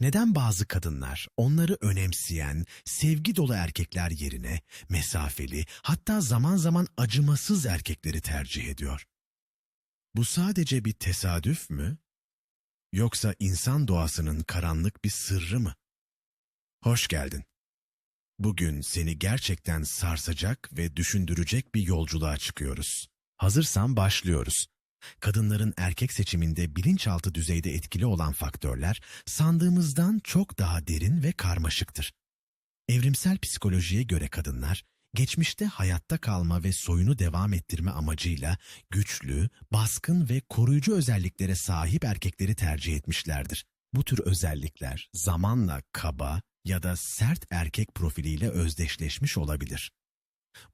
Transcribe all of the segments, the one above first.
Neden bazı kadınlar onları önemseyen, sevgi dolu erkekler yerine mesafeli, hatta zaman zaman acımasız erkekleri tercih ediyor? Bu sadece bir tesadüf mü? Yoksa insan doğasının karanlık bir sırrı mı? Hoş geldin. Bugün seni gerçekten sarsacak ve düşündürecek bir yolculuğa çıkıyoruz. Hazırsan başlıyoruz. Kadınların erkek seçiminde bilinçaltı düzeyde etkili olan faktörler sandığımızdan çok daha derin ve karmaşıktır. Evrimsel psikolojiye göre kadınlar, geçmişte hayatta kalma ve soyunu devam ettirme amacıyla güçlü, baskın ve koruyucu özelliklere sahip erkekleri tercih etmişlerdir. Bu tür özellikler zamanla kaba ya da sert erkek profiliyle özdeşleşmiş olabilir.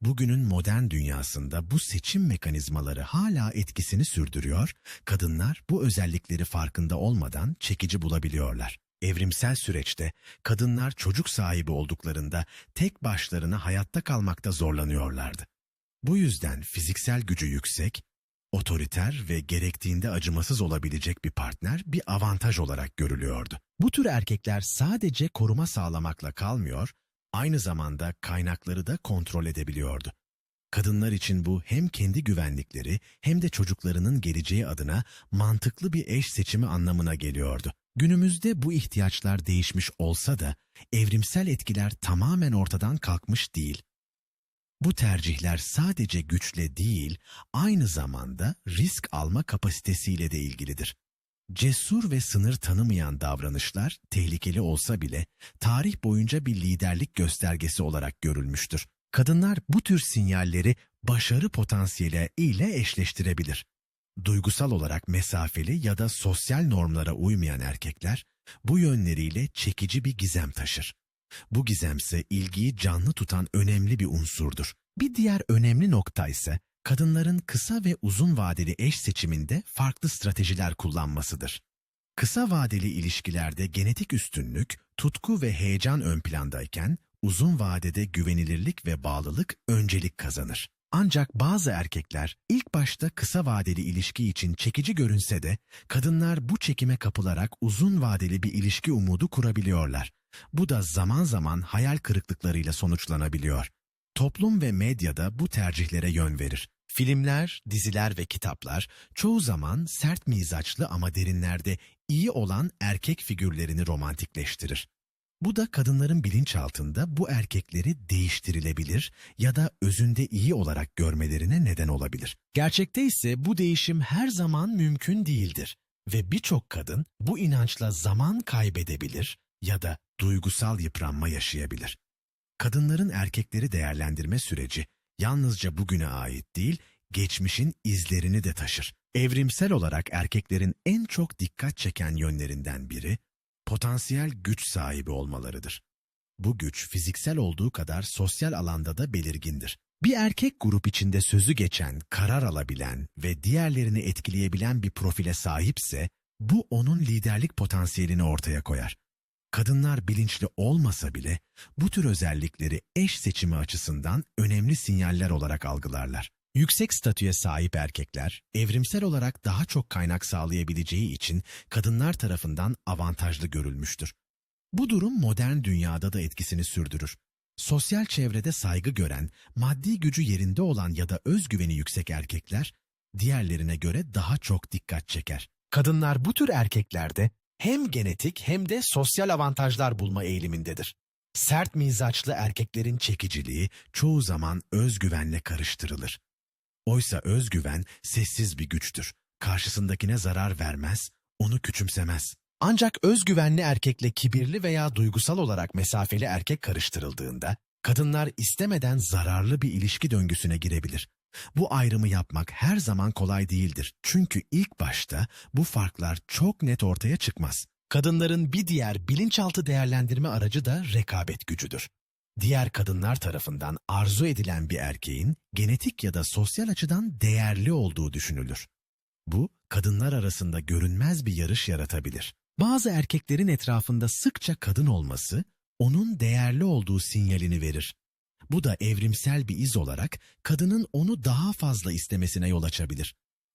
Bugünün modern dünyasında bu seçim mekanizmaları hala etkisini sürdürüyor, kadınlar bu özellikleri farkında olmadan çekici bulabiliyorlar. Evrimsel süreçte kadınlar çocuk sahibi olduklarında tek başlarına hayatta kalmakta zorlanıyorlardı. Bu yüzden fiziksel gücü yüksek, otoriter ve gerektiğinde acımasız olabilecek bir partner bir avantaj olarak görülüyordu. Bu tür erkekler sadece koruma sağlamakla kalmıyor, aynı zamanda kaynakları da kontrol edebiliyordu. Kadınlar için bu hem kendi güvenlikleri hem de çocuklarının geleceği adına mantıklı bir eş seçimi anlamına geliyordu. Günümüzde bu ihtiyaçlar değişmiş olsa da evrimsel etkiler tamamen ortadan kalkmış değil. Bu tercihler sadece güçle değil, aynı zamanda risk alma kapasitesiyle de ilgilidir. Cesur ve sınır tanımayan davranışlar tehlikeli olsa bile tarih boyunca bir liderlik göstergesi olarak görülmüştür. Kadınlar bu tür sinyalleri başarı potansiyeli ile eşleştirebilir. Duygusal olarak mesafeli ya da sosyal normlara uymayan erkekler bu yönleriyle çekici bir gizem taşır. Bu gizemse ilgiyi canlı tutan önemli bir unsurdur. Bir diğer önemli nokta ise kadınların kısa ve uzun vadeli eş seçiminde farklı stratejiler kullanmasıdır. Kısa vadeli ilişkilerde genetik üstünlük, tutku ve heyecan ön plandayken uzun vadede güvenilirlik ve bağlılık öncelik kazanır. Ancak bazı erkekler ilk başta kısa vadeli ilişki için çekici görünse de kadınlar bu çekime kapılarak uzun vadeli bir ilişki umudu kurabiliyorlar. Bu da zaman zaman hayal kırıklıklarıyla sonuçlanabiliyor. Toplum ve medyada bu tercihlere yön verir. Filmler, diziler ve kitaplar çoğu zaman sert mizaçlı ama derinlerde iyi olan erkek figürlerini romantikleştirir. Bu da kadınların bilinçaltında bu erkekleri değiştirilebilir ya da özünde iyi olarak görmelerine neden olabilir. Gerçekte ise bu değişim her zaman mümkün değildir ve birçok kadın bu inançla zaman kaybedebilir ya da duygusal yıpranma yaşayabilir. Kadınların erkekleri değerlendirme süreci yalnızca bugüne ait değil, geçmişin izlerini de taşır. Evrimsel olarak erkeklerin en çok dikkat çeken yönlerinden biri, potansiyel güç sahibi olmalarıdır. Bu güç fiziksel olduğu kadar sosyal alanda da belirgindir. Bir erkek grup içinde sözü geçen, karar alabilen ve diğerlerini etkileyebilen bir profile sahipse, bu onun liderlik potansiyelini ortaya koyar. Kadınlar bilinçli olmasa bile bu tür özellikleri eş seçimi açısından önemli sinyaller olarak algılarlar. Yüksek statüye sahip erkekler, evrimsel olarak daha çok kaynak sağlayabileceği için kadınlar tarafından avantajlı görülmüştür. Bu durum modern dünyada da etkisini sürdürür. Sosyal çevrede saygı gören, maddi gücü yerinde olan ya da özgüveni yüksek erkekler, diğerlerine göre daha çok dikkat çeker. Kadınlar bu tür erkeklerde hem genetik hem de sosyal avantajlar bulma eğilimindedir. Sert mizaçlı erkeklerin çekiciliği çoğu zaman özgüvenle karıştırılır. Oysa özgüven sessiz bir güçtür. Karşısındakine zarar vermez, onu küçümsemez. Ancak özgüvenli erkekle kibirli veya duygusal olarak mesafeli erkek karıştırıldığında, kadınlar istemeden zararlı bir ilişki döngüsüne girebilir. Bu ayrımı yapmak her zaman kolay değildir. Çünkü ilk başta bu farklar çok net ortaya çıkmaz. Kadınların bir diğer bilinçaltı değerlendirme aracı da rekabet gücüdür. Diğer kadınlar tarafından arzu edilen bir erkeğin genetik ya da sosyal açıdan değerli olduğu düşünülür. Bu, kadınlar arasında görünmez bir yarış yaratabilir. Bazı erkeklerin etrafında sıkça kadın olması, onun değerli olduğu sinyalini verir. Bu da evrimsel bir iz olarak kadının onu daha fazla istemesine yol açabilir.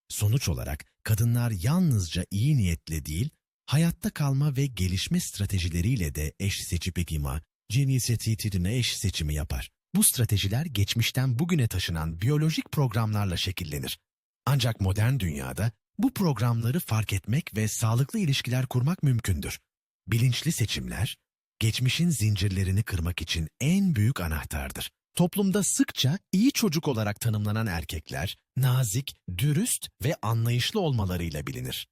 Sonuç olarak kadınlar yalnızca iyi niyetle değil, hayatta kalma ve gelişme stratejileriyle de eş seçip ekima, cinsiyetine eş seçimi yapar. Bu stratejiler geçmişten bugüne taşınan biyolojik programlarla şekillenir. Ancak modern dünyada bu programları fark etmek ve sağlıklı ilişkiler kurmak mümkündür. Bilinçli seçimler, geçmişin zincirlerini kırmak için en büyük anahtardır. Toplumda sıkça iyi çocuk olarak tanımlanan erkekler, nazik, dürüst ve anlayışlı olmalarıyla bilinir.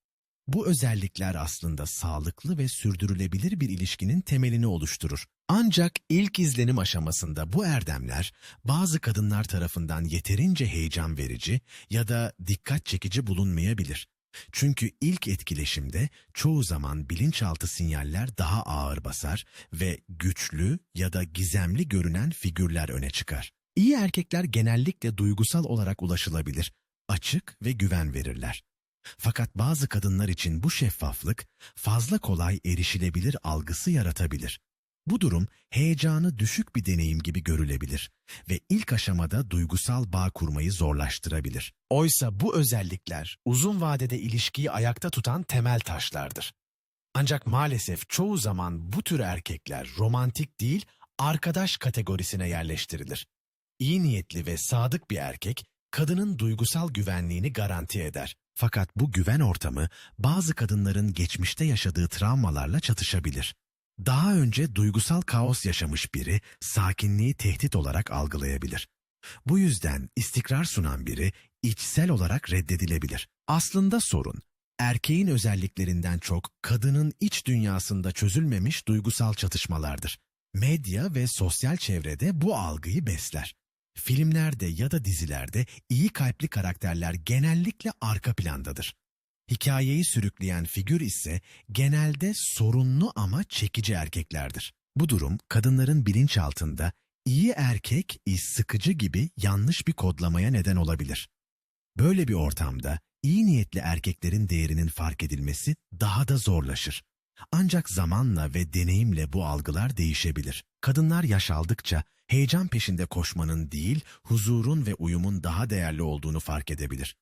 Bu özellikler aslında sağlıklı ve sürdürülebilir bir ilişkinin temelini oluşturur. Ancak ilk izlenim aşamasında bu erdemler bazı kadınlar tarafından yeterince heyecan verici ya da dikkat çekici bulunmayabilir. Çünkü ilk etkileşimde çoğu zaman bilinçaltı sinyaller daha ağır basar ve güçlü ya da gizemli görünen figürler öne çıkar. İyi erkekler genellikle duygusal olarak ulaşılabilir, açık ve güven verirler. Fakat bazı kadınlar için bu şeffaflık fazla kolay erişilebilir algısı yaratabilir. Bu durum heyecanı düşük bir deneyim gibi görülebilir ve ilk aşamada duygusal bağ kurmayı zorlaştırabilir. Oysa bu özellikler uzun vadede ilişkiyi ayakta tutan temel taşlardır. Ancak maalesef çoğu zaman bu tür erkekler romantik değil, arkadaş kategorisine yerleştirilir. İyi niyetli ve sadık bir erkek, kadının duygusal güvenliğini garanti eder. Fakat bu güven ortamı bazı kadınların geçmişte yaşadığı travmalarla çatışabilir. Daha önce duygusal kaos yaşamış biri sakinliği tehdit olarak algılayabilir. Bu yüzden istikrar sunan biri içsel olarak reddedilebilir. Aslında sorun erkeğin özelliklerinden çok kadının iç dünyasında çözülmemiş duygusal çatışmalardır. Medya ve sosyal çevrede bu algıyı besler. Filmlerde ya da dizilerde iyi kalpli karakterler genellikle arka plandadır. Hikayeyi sürükleyen figür ise genelde sorunlu ama çekici erkeklerdir. Bu durum kadınların bilinçaltında iyi erkek, iş sıkıcı gibi yanlış bir kodlamaya neden olabilir. Böyle bir ortamda iyi niyetli erkeklerin değerinin fark edilmesi daha da zorlaşır. Ancak zamanla ve deneyimle bu algılar değişebilir. Kadınlar yaş aldıkça heyecan peşinde koşmanın değil, huzurun ve uyumun daha değerli olduğunu fark edebilir.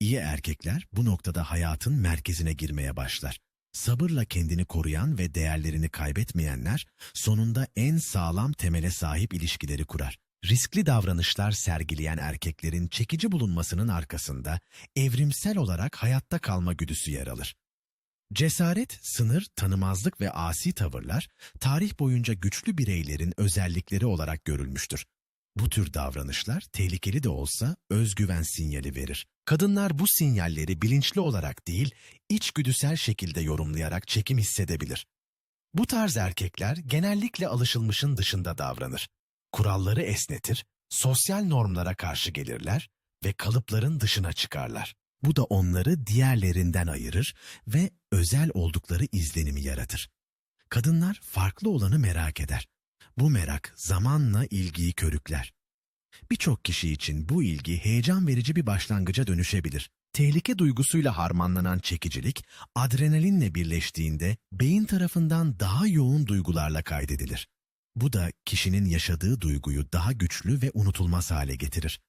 İyi erkekler bu noktada hayatın merkezine girmeye başlar. Sabırla kendini koruyan ve değerlerini kaybetmeyenler sonunda en sağlam temele sahip ilişkileri kurar. Riskli davranışlar sergileyen erkeklerin çekici bulunmasının arkasında evrimsel olarak hayatta kalma güdüsü yer alır. Cesaret, sınır, tanımazlık ve asi tavırlar tarih boyunca güçlü bireylerin özellikleri olarak görülmüştür. Bu tür davranışlar tehlikeli de olsa özgüven sinyali verir. Kadınlar bu sinyalleri bilinçli olarak değil, içgüdüsel şekilde yorumlayarak çekim hissedebilir. Bu tarz erkekler genellikle alışılmışın dışında davranır. Kuralları esnetir, sosyal normlara karşı gelirler ve kalıpların dışına çıkarlar. Bu da onları diğerlerinden ayırır ve özel oldukları izlenimi yaratır. Kadınlar farklı olanı merak eder. Bu merak zamanla ilgiyi körükler. Birçok kişi için bu ilgi heyecan verici bir başlangıca dönüşebilir. Tehlike duygusuyla harmanlanan çekicilik, adrenalinle birleştiğinde beyin tarafından daha yoğun duygularla kaydedilir. Bu da kişinin yaşadığı duyguyu daha güçlü ve unutulmaz hale getirir.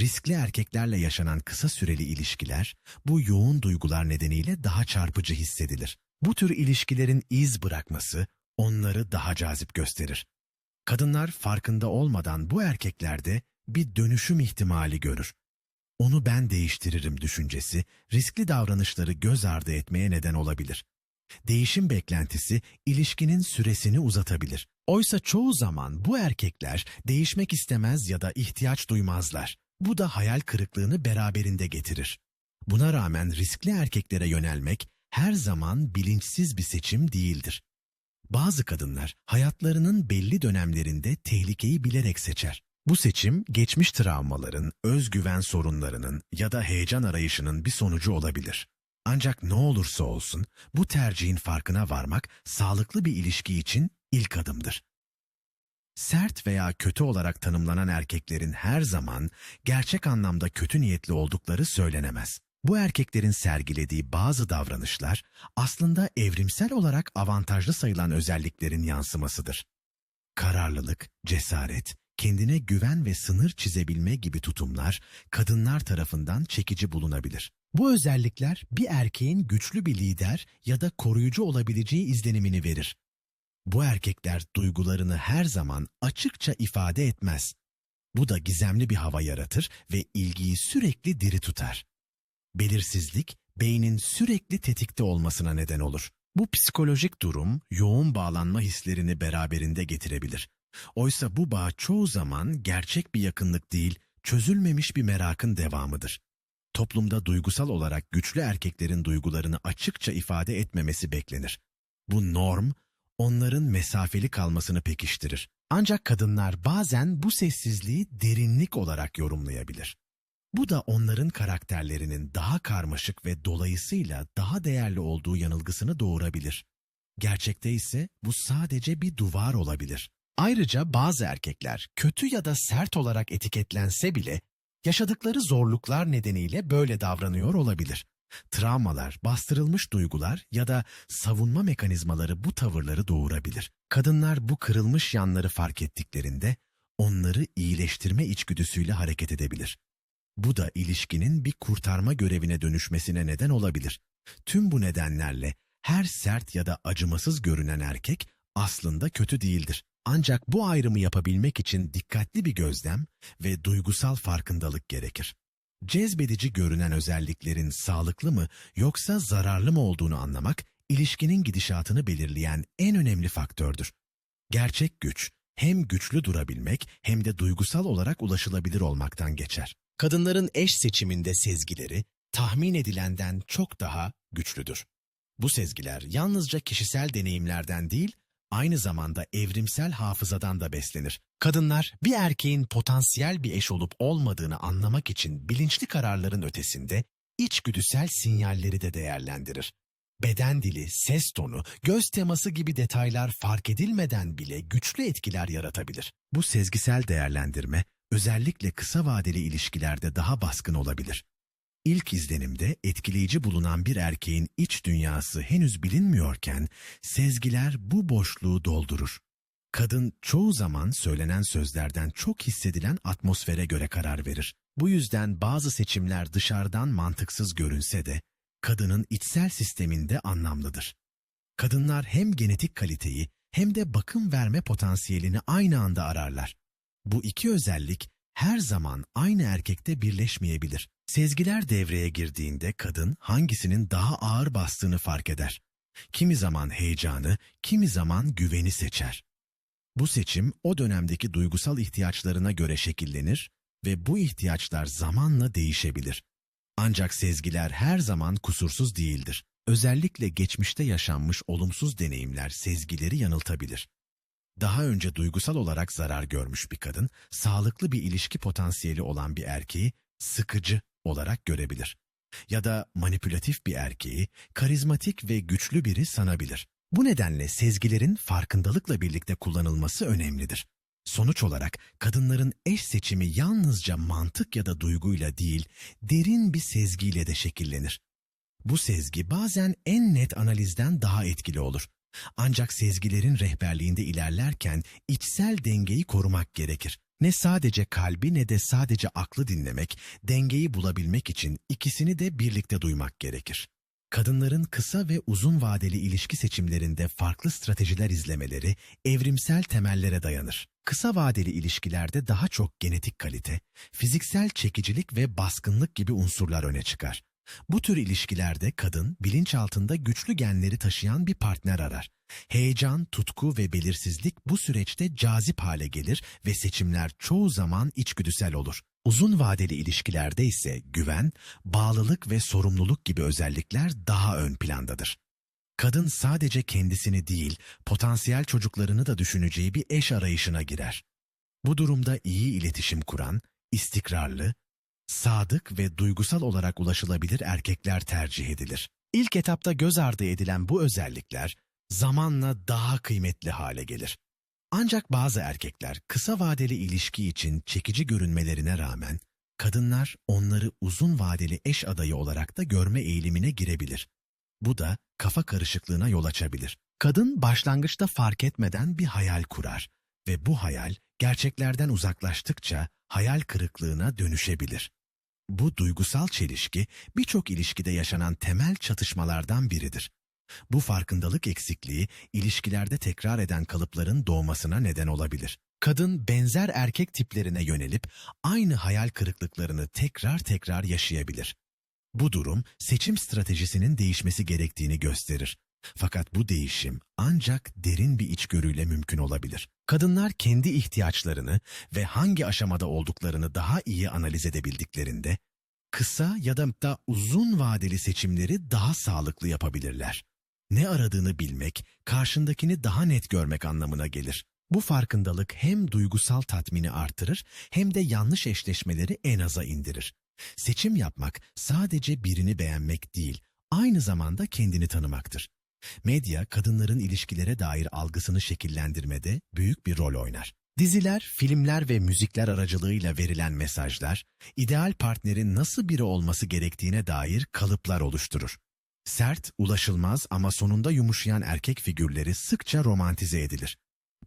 Riskli erkeklerle yaşanan kısa süreli ilişkiler, bu yoğun duygular nedeniyle daha çarpıcı hissedilir. Bu tür ilişkilerin iz bırakması, onları daha cazip gösterir. Kadınlar farkında olmadan bu erkeklerde bir dönüşüm ihtimali görür. Onu ben değiştiririm düşüncesi, riskli davranışları göz ardı etmeye neden olabilir. Değişim beklentisi ilişkinin süresini uzatabilir. Oysa çoğu zaman bu erkekler değişmek istemez ya da ihtiyaç duymazlar. Bu da hayal kırıklığını beraberinde getirir. Buna rağmen riskli erkeklere yönelmek her zaman bilinçsiz bir seçim değildir. Bazı kadınlar hayatlarının belli dönemlerinde tehlikeyi bilerek seçer. Bu seçim geçmiş travmaların, özgüven sorunlarının ya da heyecan arayışının bir sonucu olabilir. Ancak ne olursa olsun bu tercihin farkına varmak sağlıklı bir ilişki için ilk adımdır. Sert veya kötü olarak tanımlanan erkeklerin her zaman gerçek anlamda kötü niyetli oldukları söylenemez. Bu erkeklerin sergilediği bazı davranışlar aslında evrimsel olarak avantajlı sayılan özelliklerin yansımasıdır. Kararlılık, cesaret, kendine güven ve sınır çizebilme gibi tutumlar kadınlar tarafından çekici bulunabilir. Bu özellikler bir erkeğin güçlü bir lider ya da koruyucu olabileceği izlenimini verir. Bu erkekler duygularını her zaman açıkça ifade etmez. Bu da gizemli bir hava yaratır ve ilgiyi sürekli diri tutar. Belirsizlik, beynin sürekli tetikte olmasına neden olur. Bu psikolojik durum yoğun bağlanma hislerini beraberinde getirebilir. Oysa bu bağ çoğu zaman gerçek bir yakınlık değil, çözülmemiş bir merakın devamıdır. Toplumda duygusal olarak güçlü erkeklerin duygularını açıkça ifade etmemesi beklenir. Bu norm, onların mesafeli kalmasını pekiştirir. Ancak kadınlar bazen bu sessizliği derinlik olarak yorumlayabilir. Bu da onların karakterlerinin daha karmaşık ve dolayısıyla daha değerli olduğu yanılgısını doğurabilir. Gerçekte ise bu sadece bir duvar olabilir. Ayrıca bazı erkekler kötü ya da sert olarak etiketlense bile yaşadıkları zorluklar nedeniyle böyle davranıyor olabilir. Travmalar, bastırılmış duygular ya da savunma mekanizmaları bu tavırları doğurabilir. Kadınlar bu kırılmış yanları fark ettiklerinde onları iyileştirme içgüdüsüyle hareket edebilir. Bu da ilişkinin bir kurtarma görevine dönüşmesine neden olabilir. Tüm bu nedenlerle her sert ya da acımasız görünen erkek aslında kötü değildir. Ancak bu ayrımı yapabilmek için dikkatli bir gözlem ve duygusal farkındalık gerekir. Cezbedici görünen özelliklerin sağlıklı mı yoksa zararlı mı olduğunu anlamak, ilişkinin gidişatını belirleyen en önemli faktördür. Gerçek güç, hem güçlü durabilmek hem de duygusal olarak ulaşılabilir olmaktan geçer. Kadınların eş seçiminde sezgileri, tahmin edilenden çok daha güçlüdür. Bu sezgiler yalnızca kişisel deneyimlerden değil, aynı zamanda evrimsel hafızadan da beslenir. Kadınlar bir erkeğin potansiyel bir eş olup olmadığını anlamak için bilinçli kararların ötesinde içgüdüsel sinyalleri de değerlendirir. Beden dili, ses tonu, göz teması gibi detaylar fark edilmeden bile güçlü etkiler yaratabilir. Bu sezgisel değerlendirme özellikle kısa vadeli ilişkilerde daha baskın olabilir. İlk izlenimde etkileyici bulunan bir erkeğin iç dünyası henüz bilinmiyorken sezgiler bu boşluğu doldurur. Kadın çoğu zaman söylenen sözlerden çok hissedilen atmosfere göre karar verir. Bu yüzden bazı seçimler dışarıdan mantıksız görünse de kadının içsel sisteminde anlamlıdır. Kadınlar hem genetik kaliteyi hem de bakım verme potansiyelini aynı anda ararlar. Bu iki özellik her zaman aynı erkekte birleşmeyebilir. Sezgiler devreye girdiğinde kadın hangisinin daha ağır bastığını fark eder. Kimi zaman heyecanı, kimi zaman güveni seçer. Bu seçim o dönemdeki duygusal ihtiyaçlarına göre şekillenir ve bu ihtiyaçlar zamanla değişebilir. Ancak sezgiler her zaman kusursuz değildir. Özellikle geçmişte yaşanmış olumsuz deneyimler sezgileri yanıltabilir. Daha önce duygusal olarak zarar görmüş bir kadın, sağlıklı bir ilişki potansiyeli olan bir erkeği sıkıcı olarak görebilir. Ya da manipülatif bir erkeği karizmatik ve güçlü biri sanabilir. Bu nedenle sezgilerin farkındalıkla birlikte kullanılması önemlidir. Sonuç olarak kadınların eş seçimi yalnızca mantık ya da duyguyla değil, derin bir sezgiyle de şekillenir. Bu sezgi bazen en net analizden daha etkili olur. Ancak sezgilerin rehberliğinde ilerlerken içsel dengeyi korumak gerekir. Ne sadece kalbi ne de sadece aklı dinlemek, dengeyi bulabilmek için ikisini de birlikte duymak gerekir. Kadınların kısa ve uzun vadeli ilişki seçimlerinde farklı stratejiler izlemeleri evrimsel temellere dayanır. Kısa vadeli ilişkilerde daha çok genetik kalite, fiziksel çekicilik ve baskınlık gibi unsurlar öne çıkar. Bu tür ilişkilerde kadın bilinçaltında güçlü genleri taşıyan bir partner arar. Heyecan, tutku ve belirsizlik bu süreçte cazip hale gelir ve seçimler çoğu zaman içgüdüsel olur. Uzun vadeli ilişkilerde ise güven, bağlılık ve sorumluluk gibi özellikler daha ön plandadır. Kadın sadece kendisini değil, potansiyel çocuklarını da düşüneceği bir eş arayışına girer. Bu durumda iyi iletişim kuran, istikrarlı, sadık ve duygusal olarak ulaşılabilir erkekler tercih edilir. İlk etapta göz ardı edilen bu özellikler zamanla daha kıymetli hale gelir. Ancak bazı erkekler kısa vadeli ilişki için çekici görünmelerine rağmen kadınlar onları uzun vadeli eş adayı olarak da görme eğilimine girebilir. Bu da kafa karışıklığına yol açabilir. Kadın başlangıçta fark etmeden bir hayal kurar ve bu hayal gerçeklerden uzaklaştıkça hayal kırıklığına dönüşebilir. Bu duygusal çelişki birçok ilişkide yaşanan temel çatışmalardan biridir. Bu farkındalık eksikliği ilişkilerde tekrar eden kalıpların doğmasına neden olabilir. Kadın benzer erkek tiplerine yönelip aynı hayal kırıklıklarını tekrar tekrar yaşayabilir. Bu durum seçim stratejisinin değişmesi gerektiğini gösterir. Fakat bu değişim ancak derin bir içgörüyle mümkün olabilir. Kadınlar kendi ihtiyaçlarını ve hangi aşamada olduklarını daha iyi analiz edebildiklerinde, kısa ya da da uzun vadeli seçimleri daha sağlıklı yapabilirler. Ne aradığını bilmek, karşındakini daha net görmek anlamına gelir. Bu farkındalık hem duygusal tatmini artırır hem de yanlış eşleşmeleri en aza indirir. Seçim yapmak sadece birini beğenmek değil, aynı zamanda kendini tanımaktır. Medya, kadınların ilişkilere dair algısını şekillendirmede büyük bir rol oynar. Diziler, filmler ve müzikler aracılığıyla verilen mesajlar, ideal partnerin nasıl biri olması gerektiğine dair kalıplar oluşturur. Sert, ulaşılmaz ama sonunda yumuşayan erkek figürleri sıkça romantize edilir.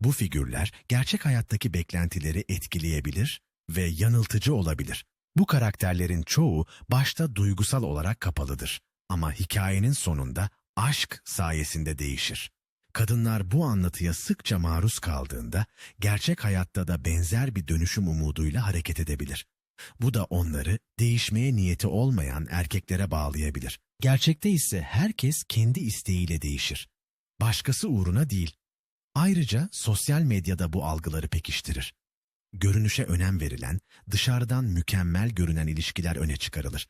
Bu figürler gerçek hayattaki beklentileri etkileyebilir ve yanıltıcı olabilir. Bu karakterlerin çoğu başta duygusal olarak kapalıdır ama hikayenin sonunda aşk sayesinde değişir. Kadınlar bu anlatıya sıkça maruz kaldığında gerçek hayatta da benzer bir dönüşüm umuduyla hareket edebilir. Bu da onları değişmeye niyeti olmayan erkeklere bağlayabilir. Gerçekte ise herkes kendi isteğiyle değişir. Başkası uğruna değil. Ayrıca sosyal medyada bu algıları pekiştirir. Görünüşe önem verilen, dışarıdan mükemmel görünen ilişkiler öne çıkarılır.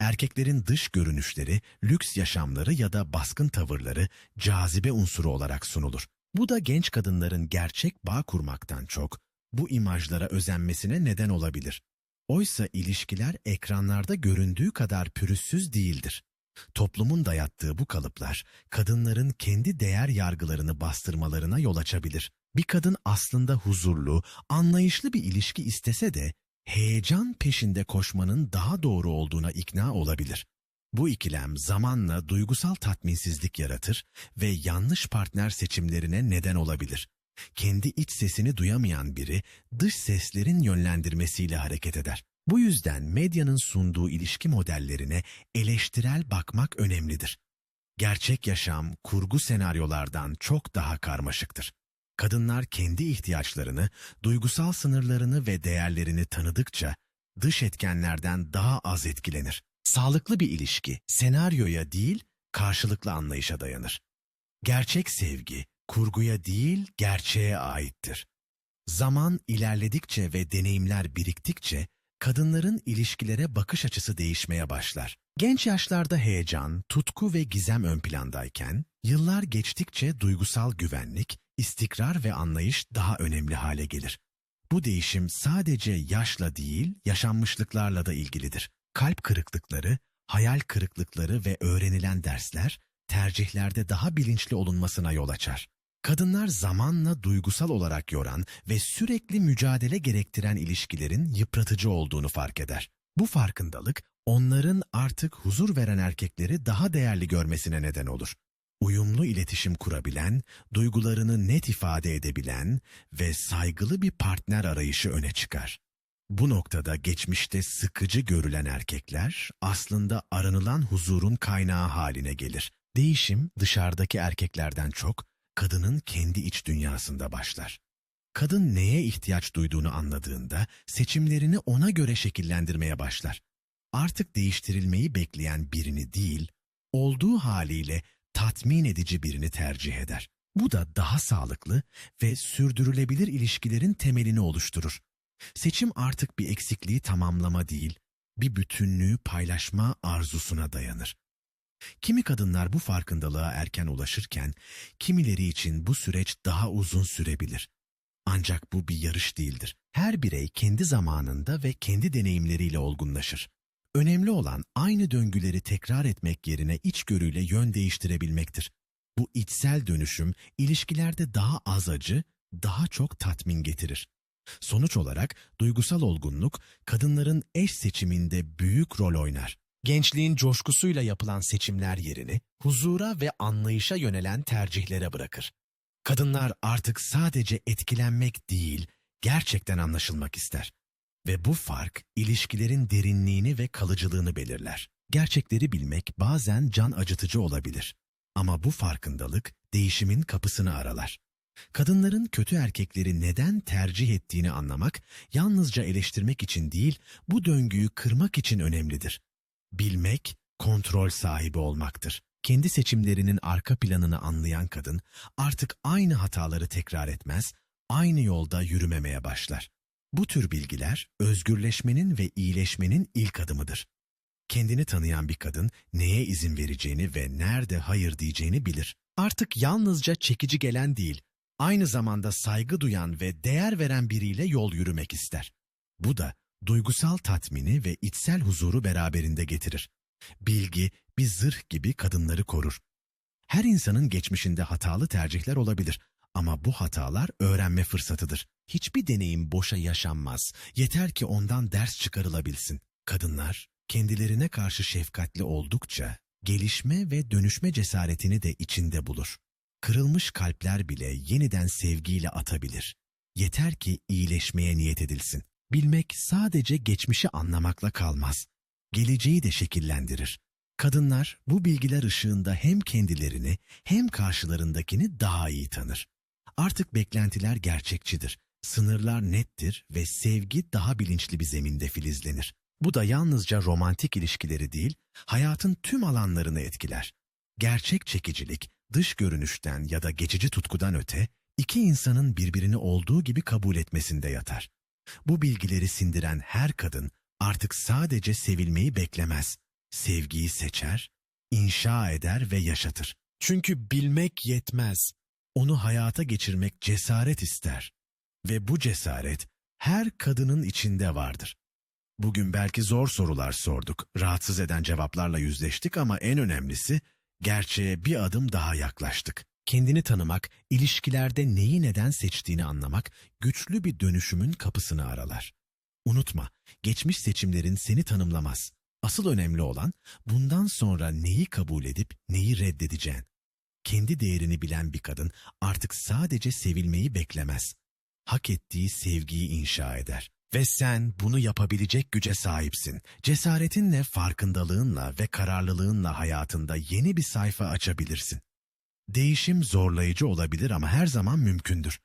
Erkeklerin dış görünüşleri, lüks yaşamları ya da baskın tavırları cazibe unsuru olarak sunulur. Bu da genç kadınların gerçek bağ kurmaktan çok bu imajlara özenmesine neden olabilir. Oysa ilişkiler ekranlarda göründüğü kadar pürüzsüz değildir. Toplumun dayattığı bu kalıplar kadınların kendi değer yargılarını bastırmalarına yol açabilir. Bir kadın aslında huzurlu, anlayışlı bir ilişki istese de heyecan peşinde koşmanın daha doğru olduğuna ikna olabilir. Bu ikilem zamanla duygusal tatminsizlik yaratır ve yanlış partner seçimlerine neden olabilir. Kendi iç sesini duyamayan biri dış seslerin yönlendirmesiyle hareket eder. Bu yüzden medyanın sunduğu ilişki modellerine eleştirel bakmak önemlidir. Gerçek yaşam kurgu senaryolardan çok daha karmaşıktır. Kadınlar kendi ihtiyaçlarını, duygusal sınırlarını ve değerlerini tanıdıkça dış etkenlerden daha az etkilenir. Sağlıklı bir ilişki senaryoya değil, karşılıklı anlayışa dayanır. Gerçek sevgi kurguya değil, gerçeğe aittir. Zaman ilerledikçe ve deneyimler biriktikçe kadınların ilişkilere bakış açısı değişmeye başlar. Genç yaşlarda heyecan, tutku ve gizem ön plandayken, yıllar geçtikçe duygusal güvenlik, istikrar ve anlayış daha önemli hale gelir. Bu değişim sadece yaşla değil, yaşanmışlıklarla da ilgilidir. Kalp kırıklıkları, hayal kırıklıkları ve öğrenilen dersler, tercihlerde daha bilinçli olunmasına yol açar. Kadınlar zamanla duygusal olarak yoran ve sürekli mücadele gerektiren ilişkilerin yıpratıcı olduğunu fark eder. Bu farkındalık onların artık huzur veren erkekleri daha değerli görmesine neden olur. Uyumlu iletişim kurabilen, duygularını net ifade edebilen ve saygılı bir partner arayışı öne çıkar. Bu noktada geçmişte sıkıcı görülen erkekler aslında aranılan huzurun kaynağı haline gelir. Değişim dışarıdaki erkeklerden çok kadının kendi iç dünyasında başlar. Kadın neye ihtiyaç duyduğunu anladığında seçimlerini ona göre şekillendirmeye başlar. Artık değiştirilmeyi bekleyen birini değil, olduğu haliyle tatmin edici birini tercih eder. Bu da daha sağlıklı ve sürdürülebilir ilişkilerin temelini oluşturur. Seçim artık bir eksikliği tamamlama değil, bir bütünlüğü paylaşma arzusuna dayanır. Kimi kadınlar bu farkındalığa erken ulaşırken, kimileri için bu süreç daha uzun sürebilir. Ancak bu bir yarış değildir. Her birey kendi zamanında ve kendi deneyimleriyle olgunlaşır. Önemli olan aynı döngüleri tekrar etmek yerine içgörüyle yön değiştirebilmektir. Bu içsel dönüşüm ilişkilerde daha az acı, daha çok tatmin getirir. Sonuç olarak duygusal olgunluk kadınların eş seçiminde büyük rol oynar. Gençliğin coşkusuyla yapılan seçimler yerini huzura ve anlayışa yönelen tercihlere bırakır. Kadınlar artık sadece etkilenmek değil, gerçekten anlaşılmak ister. Ve bu fark ilişkilerin derinliğini ve kalıcılığını belirler. Gerçekleri bilmek bazen can acıtıcı olabilir. Ama bu farkındalık değişimin kapısını aralar. Kadınların kötü erkekleri neden tercih ettiğini anlamak, yalnızca eleştirmek için değil, bu döngüyü kırmak için önemlidir. Bilmek, kontrol sahibi olmaktır. Kendi seçimlerinin arka planını anlayan kadın, artık aynı hataları tekrar etmez, aynı yolda yürümemeye başlar. Bu tür bilgiler, özgürleşmenin ve iyileşmenin ilk adımıdır. Kendini tanıyan bir kadın, neye izin vereceğini ve nerede hayır diyeceğini bilir. Artık yalnızca çekici gelen değil, aynı zamanda saygı duyan ve değer veren biriyle yol yürümek ister. Bu da duygusal tatmini ve içsel huzuru beraberinde getirir. Bilgi bir zırh gibi kadınları korur. Her insanın geçmişinde hatalı tercihler olabilir ama bu hatalar öğrenme fırsatıdır. Hiçbir deneyim boşa yaşanmaz. Yeter ki ondan ders çıkarılabilsin. Kadınlar kendilerine karşı şefkatli oldukça gelişme ve dönüşme cesaretini de içinde bulur. Kırılmış kalpler bile yeniden sevgiyle atabilir. Yeter ki iyileşmeye niyet edilsin. Bilmek sadece geçmişi anlamakla kalmaz. Geleceği de şekillendirir. Kadınlar bu bilgiler ışığında hem kendilerini hem karşılarındakini daha iyi tanır. Artık beklentiler gerçekçidir. Sınırlar nettir ve sevgi daha bilinçli bir zeminde filizlenir. Bu da yalnızca romantik ilişkileri değil, hayatın tüm alanlarını etkiler. Gerçek çekicilik, dış görünüşten ya da geçici tutkudan öte, iki insanın birbirini olduğu gibi kabul etmesinde yatar. Bu bilgileri sindiren her kadın artık sadece sevilmeyi beklemez, sevgiyi seçer, inşa eder ve yaşatır. Çünkü bilmek yetmez, onu hayata geçirmek cesaret ister. Ve bu cesaret her kadının içinde vardır. Bugün belki zor sorular sorduk, rahatsız eden cevaplarla yüzleştik ama en önemlisi gerçeğe bir adım daha yaklaştık. Kendini tanımak, ilişkilerde neyi neden seçtiğini anlamak güçlü bir dönüşümün kapısını aralar. Unutma, geçmiş seçimlerin seni tanımlamaz. Asıl önemli olan bundan sonra neyi kabul edip neyi reddedeceğin. Kendi değerini bilen bir kadın artık sadece sevilmeyi beklemez. Hak ettiği sevgiyi inşa eder. Ve sen bunu yapabilecek güce sahipsin. Cesaretinle, farkındalığınla ve kararlılığınla hayatında yeni bir sayfa açabilirsin. Değişim zorlayıcı olabilir ama her zaman mümkündür.